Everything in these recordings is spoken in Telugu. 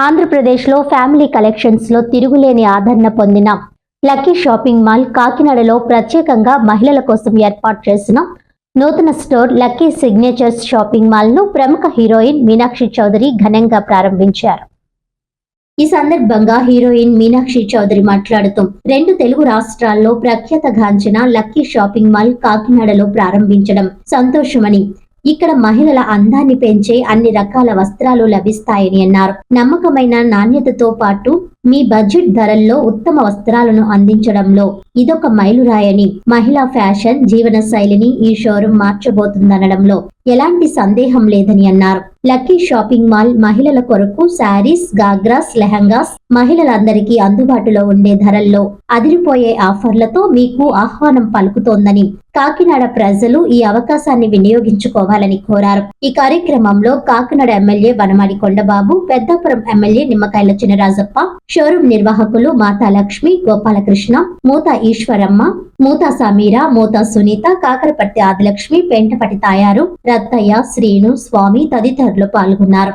ఆంధ్రప్రదేశ్లో ఫ్యామిలీ కలెక్షన్స్లో తిరుగులేని ఆదరణ పొందిన లక్కీ షాపింగ్ మాల్ కాకినాడలో ప్రత్యేకంగా మహిళల కోసం ఏర్పాటు చేసిన నూతన స్టోర్ లక్కీ సిగ్నేచర్స్ షాపింగ్ మాల్ను ప్రముఖ హీరోయిన్ మీనాక్షి చౌదరి ఘనంగా ప్రారంభించారు. ఈ సందర్భంగా హీరోయిన్ మీనాక్షి చౌదరి మాట్లాడుతూ రెండు తెలుగు రాష్ట్రాల్లో ప్రఖ్యాత గాంచిన లక్కీ షాపింగ్ మాల్ కాకినాడలో ప్రారంభించడం సంతోషమని ఇక్కడ మహిళల అందాన్ని పెంచే అన్ని రకాల వస్త్రాలు లభిస్తాయని అన్నారు. నమ్మకమైన నాణ్యతతో పాటు మీ బడ్జెట్ ధరల్లో ఉత్తమ వస్త్రాలను అందించడంలో ఇదొక మైలురాయని మహిళా ఫ్యాషన్ జీవన శైలిని ఈ షోరూం మార్చబోతుందనడంలో ఎలాంటి సందేహం లేదని అన్నారు. లక్కీ షాపింగ్ మాల్ మహిళల కొరకు శారీస్ గాగ్రాస్ లెహంగాస్ మహిళలందరికీ అందుబాటులో ఉండే ధరల్లో అదిరిపోయే ఆఫర్లతో మీకు ఆహ్వానం పలుకుతోందని కాకినాడ ప్రజలు ఈ అవకాశాన్ని వినియోగించుకోవాలని కోరారు. ఈ కార్యక్రమంలో Kakinada MLA Vanamadi Kondababu Peddapuram MLA Nimmakayala Chinarajappa showroom నిర్వాహకులు మాతా లక్ష్మి గోపాలకృష్ణ మూత ఈశ్వరమ్మ మూత సమీర మూత సునీత కాకరపర్తి ఆదిలక్ష్మి పెంటపటి తాయారు రత్తయ్య శ్రీను స్వామి తదితరులు పాల్గొన్నారు.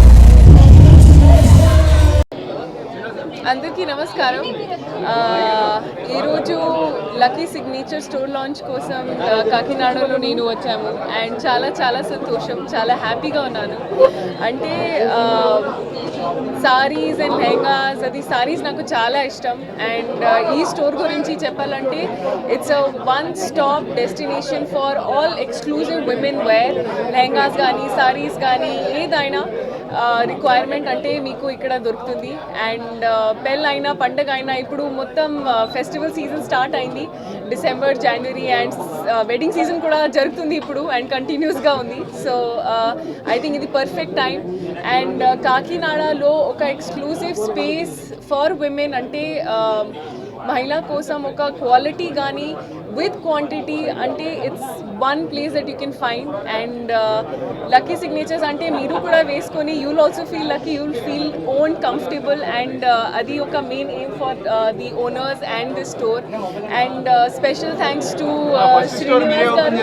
అందరికీ నమస్కారం. ఈరోజు లక్కీ సిగ్నేచర్ స్టోర్ లాంచ్ కోసం కాకినాడలో నేను వచ్చాము. అండ్ చాలా చాలా సంతోషం. చాలా హ్యాపీగా ఉన్నాను. అంటే సారీస్ అండ్ లెహంగాస్ అది సారీస్ నాకు చాలా ఇష్టం. అండ్ ఈ స్టోర్ గురించి చెప్పాలంటే it's a one stop destination for all exclusive women wear lehengas కానీ సారీస్ కానీ ఏదైనా రిక్వైర్మెంట్ అంటే మీకు ఇక్కడ దొరుకుతుంది. అండ్ పెళ్ళి అయినా పండగ అయినా ఇప్పుడు మొత్తం ఫెస్టివల్ సీజన్ స్టార్ట్ అయింది. December January and wedding season కూడా జరుగుతుంది ఇప్పుడు అండ్ కంటిన్యూస్గా ఉంది. సో ఐ థింక్ ఇది పర్ఫెక్ట్ టైం అండ్ కాకినాడలో ఒక ఎక్స్క్లూజివ్ స్పేస్ ఫర్ విమెన్ అంటే మహిళ కోసం ఒక క్వాలిటీ కానీ విత్ క్వాంటిటీ అంటే it's one place that you can find and lucky signatures అంటే మీరు కూడా వేసుకొని you'll also feel lucky you'll feel own comfortable and అది ఒక main aim for the owners and the store and special thanks to Srinivas garu.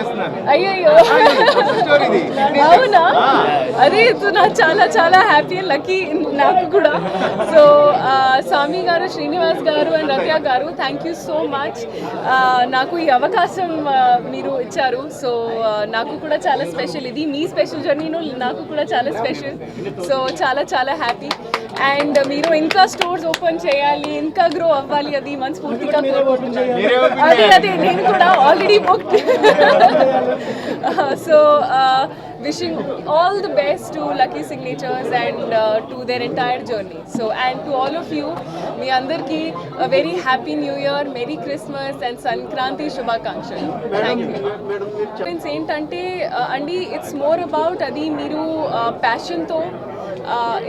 అయ్యయ్యో. అవునా? అదే నాకు చాలా చాలా హ్యాపీ లక్కీ నాకు కూడా. సో స్వామి గారు శ్రీనివాస్ గారు అండ్ రత్య గారు థ్యాంక్ యూ సో మచ్ నాకు ఈ అవకాశం మీరు ఇచ్చారు. సో నాకు కూడా చాలా స్పెషల్ ఇది మీ స్పెషల్ జర్నీను నాకు కూడా చాలా స్పెషల్ సో చాలా చాలా హ్యాపీ అండ్ మీరు ఇంకా స్టోర్స్ ఓపెన్ చేయాలి ఇంకా గ్రో అవ్వాలి అది మనస్ఫూర్తిగా కోరుకుంటున్నాను. అదే అదే నేను కూడా already book so wishing all the best to Lucky Signatures and uh, to their entire journey. So, and to all of you, మీ అందరికీ a very happy new year, merry Christmas and Sankranti శుభాకాంక్షలు థ్యాంక్ యూ ఫ్రెండ్స్ ఏంటంటే అండి ఇట్స్ మోర్ అబౌట్ అది మీరు ప్యాషన్తో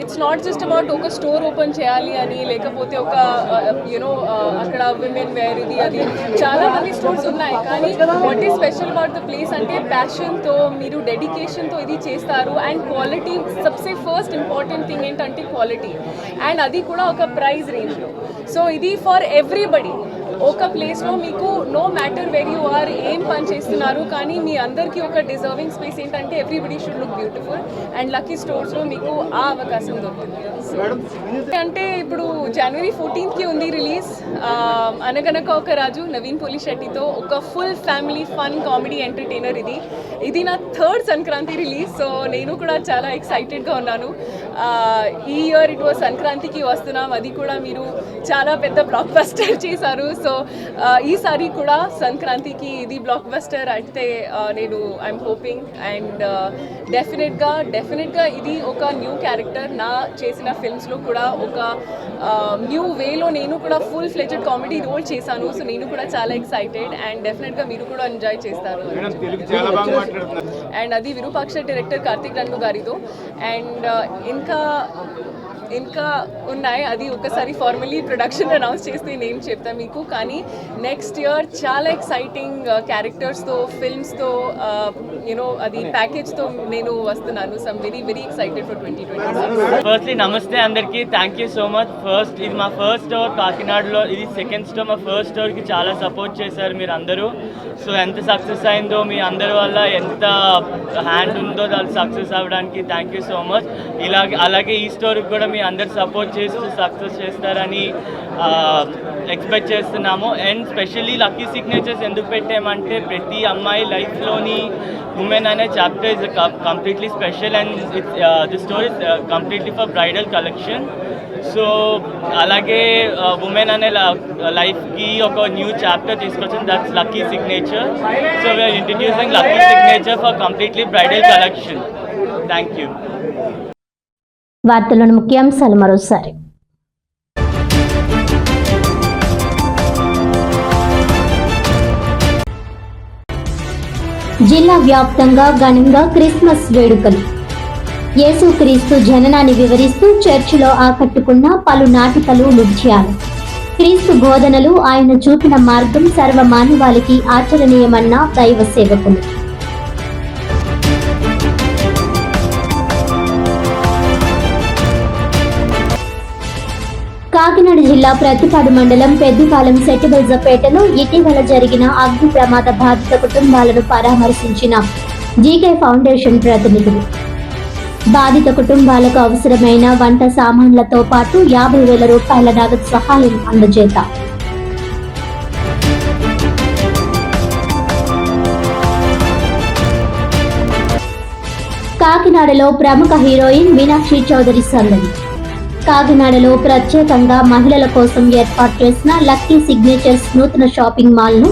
ఇట్స్ నాట్ జస్ట్ అబౌట్ ఒక స్టోర్ ఓపెన్ చేయాలి అని లేకపోతే ఒక uh, యూనో uh, అక్కడ విమెన్ వేర్ ఇది అది. చాలా మంది స్టోర్స్ ఉన్నాయి కానీ what is special about the place అంటే ప్యాషన్తో మీరు డెడికేషన్తో ఇది చేస్తారు. అండ్ క్వాలిటీ సబ్సే ఫస్ట్ ఇంపార్టెంట్ థింగ్ ఏంటంటే క్వాలిటీ అండ్ అది కూడా ఒక ప్రైస్ రేంజ్లో సో ఇది ఫర్ ఎవ్రీబడి ఒక ప్లేస్లో మీకు no matter where you are ఏం పని చేస్తున్నారు కానీ మీ అందరికీ ఒక డిజర్వింగ్ స్పేస్ ఏంటంటే everybody should look beautiful and lucky స్టోర్స్లో మీకు ఆ అవకాశం దొరుకుతుంది. అంటే ఇప్పుడు జనవరి ఫోర్టీన్త్కి ఉంది రిలీజ్ అనగనక ఒక రాజు నవీన్ పోలి శెట్టితో ఒక full family fun comedy entertainer ఇది. ఇది నా థర్డ్ సంక్రాంతి రిలీజ్ సో నేను కూడా చాలా ఎక్సైటెడ్గా ఉన్నాను. ఈ ఇయర్ ఇట్ వాజ్ సంక్రాంతికి వస్తున్నాం. అది కూడా మీరు చాలా పెద్ద బ్లాక్ బస్టర్ చేశారు సో ఈసారి కూడా సంక్రాంతికి ఇది బ్లాక్ బస్టర్ ఆ, నేను ఐఎమ్ హోపింగ్ అండ్ డెఫినెట్గా డెఫినెట్గా ఇది ఒక న్యూ క్యారెక్టర్ నా చేసిన ఫిల్మ్స్లో కూడా ఒక న్యూ వేలో నేను కూడా ఫుల్ ఫ్లెజెడ్ కామెడీ రోల్ చేశాను. సో నేను కూడా చాలా ఎక్సైటెడ్ అండ్ డెఫినెట్గా మీరు కూడా ఎంజాయ్ చేస్తారు. అండ్ అది విరూపాక్ష డైరెక్టర్ కార్తిక్ రన్ను గారితో అండ్ ఇంకా ఇంకా ఉన్నాయి. అది ఒకసారి ఫార్మలీ ప్రొడక్షన్ అనౌన్స్ చేస్తే నేను చెప్తాను మీకు. కానీ నెక్స్ట్ ఇయర్ చాలా ఎక్సైటింగ్ క్యారెక్టర్స్తో ఫిల్మ్స్తో యూనో అది ప్యాకేజ్తో నేను వస్తున్నాను. Some very very excited for twenty twenty firstly నమస్తే అందరికీ. Thank you so much first ఇది మా ఫస్ట్ స్టోర్ కాకినాడలో. ఇది సెకండ్ స్టోర్ మా ఫస్ట్ స్టోర్కి చాలా సపోర్ట్ చేశారు మీరు అందరూ సో ఎంత సక్సెస్ అయిందో మీ అందరి వల్ల ఎంత హ్యాండ్ ఉందో దాని సక్సెస్ అవ్వడానికి థ్యాంక్ యూ సో మచ్ ఇలాగే అలాగే ఈ స్టోర్కి కూడా మీ అందరు సపోర్ట్ చేస్తూ సక్సెస్ చేస్తారని ఎక్స్పెక్ట్ చేస్తున్నాము. అండ్ స్పెషల్లీ లక్కీ సిగ్నేచర్స్ ఎందుకు పెట్టామంటే ప్రతి అమ్మాయి లైఫ్లోని ఉమెన్ అనే chapter is completely special and it's the store is completely for bridal collection so అలాగే ఉమెన్ అనే లైఫ్కి ఒక న్యూ చాప్టర్ తీసుకొచ్చింది. That's lucky signature so we are introducing lucky signature for completely bridal collection thank you వార్తలను ముఖ్యాంశాలు మరోసారి. జిల్లా వ్యాప్తంగా ఘనంగా క్రిస్మస్ వేడుకలు. యేసుక్రీస్తు జననాన్ని వివరిస్తూ చర్చిలో ఆకట్టుకున్న పలు నాటికలు నృత్యాలు క్రీస్తు బోధనలు ఆయన చూపిన మార్గం సర్వ మానవాళికి ఆచరణీయమన్న దైవ సేవకులు. జిల్లా ప్రతిపాడు మండలం పెద్దపాలెం సెట్టిబల్జపేటలో ఇటీవల జరిగిన అగ్ని ప్రమాద బాధిత కుటుంబాలను పరామర్శించిన జీకే ఫౌండేషన్ ప్రతినిధులు. బాధిత కుటుంబాలకు అవసరమైన వంట సామాన్లతో పాటు యాభై వేల రూపాయల నగదు సహాయం అందజేత. కాకినాడలో ప్రముఖ హీరోయిన్ మీనాక్షి చౌదరి సందడి. కాకినాడలో ప్రత్యేకంగా మహిళల కోసం ఏర్పాటు చేసిన లక్కీ సిగ్నేచర్స్ నూతన షాపింగ్ మాల్ను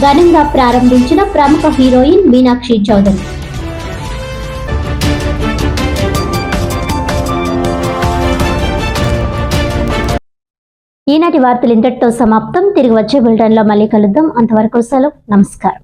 ఘనంగా ప్రారంభించిన ప్రముఖ హీరోయిన్ మీనాక్షి చౌదరి. ఈనాటి వార్తలు ఇంతటితో సమాప్తం. తిరిగి వచ్చే బులెటిన్లో మళ్ళీ కలుద్దాం. అంతవరకు సెలవు. నమస్కారం.